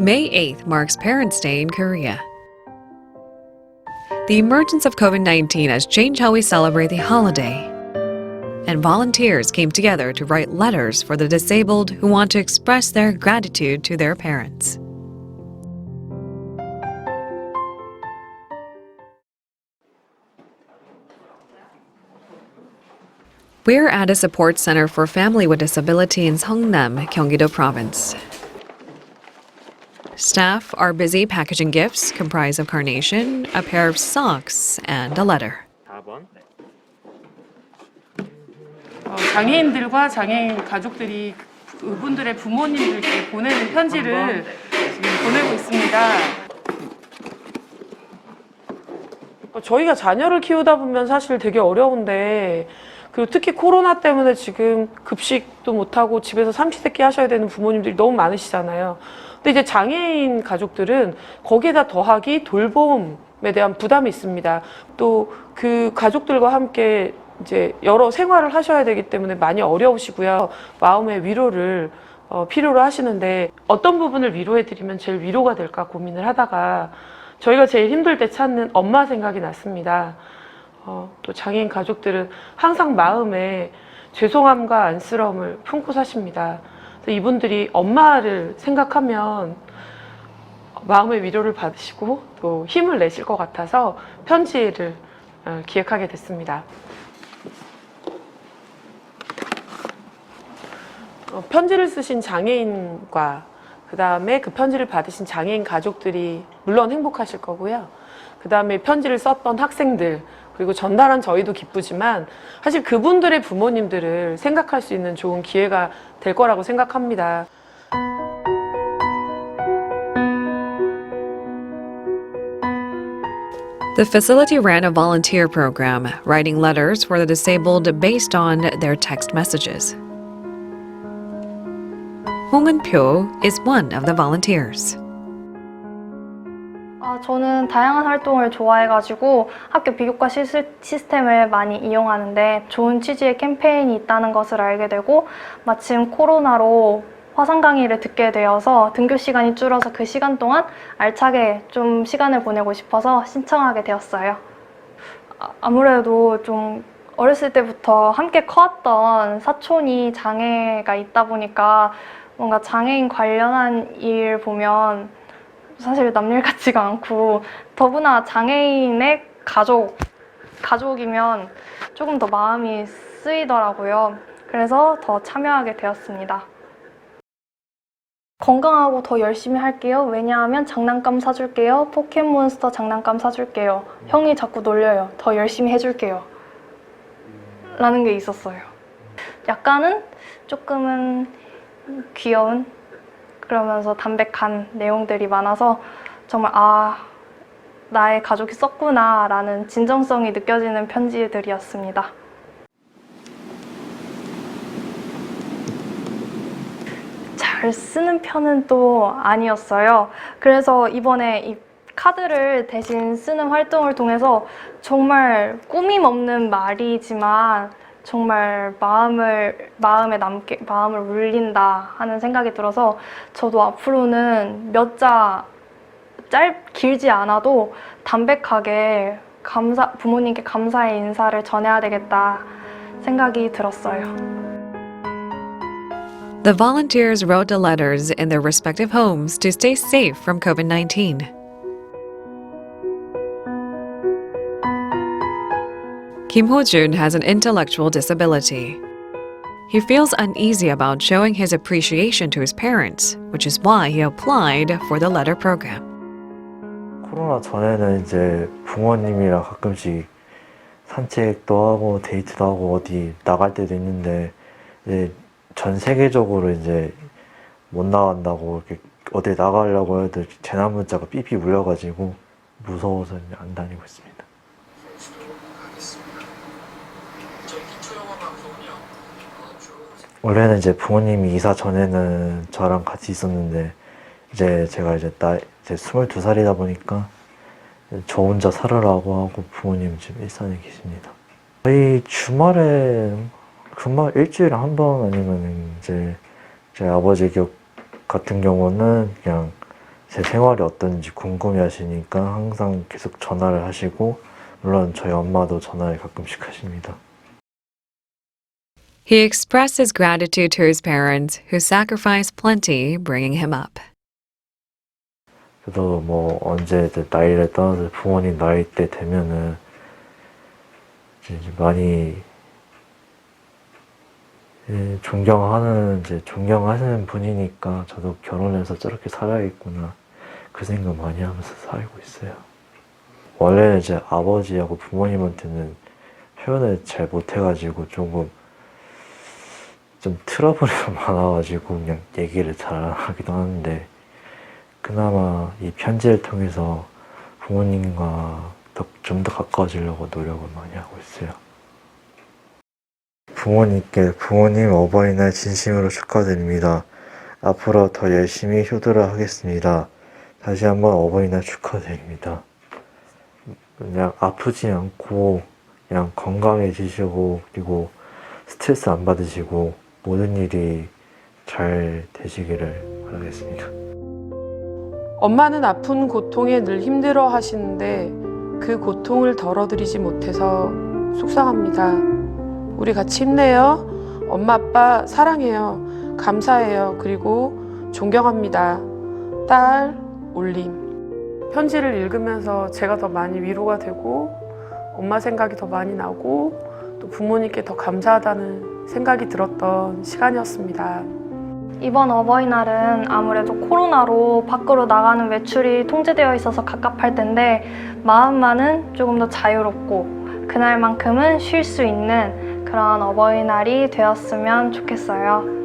May 8th marks Parents' Day in Korea. The emergence of COVID 19 has changed how we celebrate the holiday. And volunteers came together to write letters for the disabled who want to express their gratitude to their parents. We're at a support center for family with disability in Seongnam, Gyeonggi-do Province. Staff are busy packaging gifts comprised of carnation, a pair of socks, and a letter. 4번. 어, 장애인들과 장애인 가족들이 그분들의 부모님들께 보내는 편지를 지금 보내고 있습니다. 어, 저희가 자녀를 키우다 보면 사실 되게 어려운데 그리고 특히 코로나 때문에 지금 급식도 못하고 집에서 삼시세끼 하셔야 되는 부모님들이 너무 많으시잖아요. 근데 이제 장애인 가족들은 거기에다 더하기 돌봄에 대한 부담이 있습니다. 또 그 가족들과 함께 이제 여러 생활을 하셔야 되기 때문에 많이 어려우시고요. 마음의 위로를 어, 필요로 하시는데 어떤 부분을 위로해 드리면 제일 위로가 될까 고민을 하다가 저희가 제일 힘들 때 찾는 엄마 생각이 났습니다. 어, 또 장애인 가족들은 항상 마음에 죄송함과 안쓰러움을 품고 사십니다. 그래서 이분들이 엄마를 생각하면 마음의 위로를 받으시고 또 힘을 내실 것 같아서 편지를 어, 기획하게 됐습니다. 어, 편지를 쓰신 장애인과 그 다음에 그 편지를 받으신 장애인 가족들이 물론 행복하실 거고요. 그 다음에 편지를 썼던 학생들 그리고 전달한 저희도 기쁘지만 사실 그분들의 부모님들을 생각할 수 있는 좋은 기회가 될 거라고 생각합니다. The facility ran a volunteer program, writing letters for the disabled based on their text messages. Hong Eun-pyo is one of the volunteers. 아, 저는 다양한 활동을 좋아해가지고 학교 비교과 시스, 시스템을 많이 이용하는데 좋은 취지의 캠페인이 있다는 것을 알게 되고 마침 코로나로 화상 강의를 듣게 되어서 등교 시간이 줄어서 그 시간 동안 알차게 좀 시간을 보내고 싶어서 신청하게 되었어요. 아, 아무래도 좀 어렸을 때부터 함께 커왔던 사촌이 장애가 있다 보니까 뭔가 장애인 관련한 일 보면 사실 남일 같지가 않고 더구나 장애인의 가족 가족이면 조금 더 마음이 쓰이더라고요. 그래서 더 참여하게 되었습니다. 건강하고 더 열심히 할게요. 왜냐하면 장난감 사줄게요. 포켓몬스터 장난감 사줄게요. 형이 자꾸 놀려요. 더 열심히 해줄게요. 라는 게 있었어요. 약간은 조금은 귀여운 그러면서 담백한 내용들이 많아서 정말 아 나의 가족이 썼구나라는 진정성이 느껴지는 편지들이었습니다. 잘 쓰는 편은 또 아니었어요. 그래서 이번에 이 카드를 대신 쓰는 활동을 통해서 정말 꾸밈 없는 말이지만 정말 마음을 마음에 남게 마음을 울린다 하는 생각이 들어서 저도 앞으로는 몇 자 짧 길지 않아도 담백하게 감사 부모님께 감사의 인사를 전해야 되겠다 생각이 들었어요. The volunteers wrote the letters in their respective homes to stay safe from COVID 19. Kim Ho-jun has an intellectual disability. He feels uneasy about showing his appreciation to his parents, which is why he applied for the letter program. 코로나 전에는 이제 부모님이랑 가끔씩 산책도 하고 데이트도 하고 어디 나갈 때도 있는데 이제 전 세계적으로 이제 못 나간다고 이렇게 어디 나가려고 해도 재난 문자가 삐삐 울려가지고 무서워서 안 다니고 있습니다. 원래는 이제 부모님이 이사 전에는 저랑 같이 있었는데 이제 제가 이제 나 이제 22살이다 보니까 저 혼자 살으라고 하고 부모님 지금 일산에 계십니다. 저희 주말에 주말 일주일에 한 번 아니면 이제 제 아버지 격 같은 경우는 그냥 제 생활이 어떤지 궁금해 하시니까 항상 계속 전화를 하시고 물론 저희 엄마도 전화를 가끔씩 하십니다. He expresses gratitude to his parents, who sacrificed plenty bringing him up. 그래도 뭐 언제 이제 나이를 떠나서 부모님 나이 때 되면은 이제 많이 예, 존경하는 이제 존경하시는 분이니까 저도 결혼해서 저렇게 살아야겠구나 그 생각 많이 하면서 살고 있어요. 원래는 이제 아버지하고 부모님한테는 표현을 잘 못해가지고 조금 좀 트러블이 많아가지고 그냥 얘기를 잘안 하기도 하는데 그나마 이 편지를 통해서 부모님과 좀 더 가까워지려고 노력을 많이 하고 있어요. 부모님께 부모님 어버이날 진심으로 축하드립니다. 앞으로 더 열심히 효도를 하겠습니다. 다시 한번 어버이날 축하드립니다. 그냥 아프지 않고 그냥 건강해지시고 그리고 스트레스 안 받으시고 모든 일이 잘 되시기를 바라겠습니다. 엄마는 아픈 고통에 늘 힘들어 하시는데 그 고통을 덜어드리지 못해서 속상합니다. 우리 같이 힘내요. 엄마, 아빠 사랑해요. 감사해요. 그리고 존경합니다. 딸, 올림. 편지를 읽으면서 제가 더 많이 위로가 되고 엄마 생각이 더 많이 나고 또 부모님께 더 감사하다는 생각이 들었던 시간이었습니다. 이번 어버이날은 아무래도 코로나로 밖으로 나가는 외출이 통제되어 있어서 갑갑할 텐데 마음만은 조금 더 자유롭고 그날만큼은 쉴 수 있는 그런 어버이날이 되었으면 좋겠어요.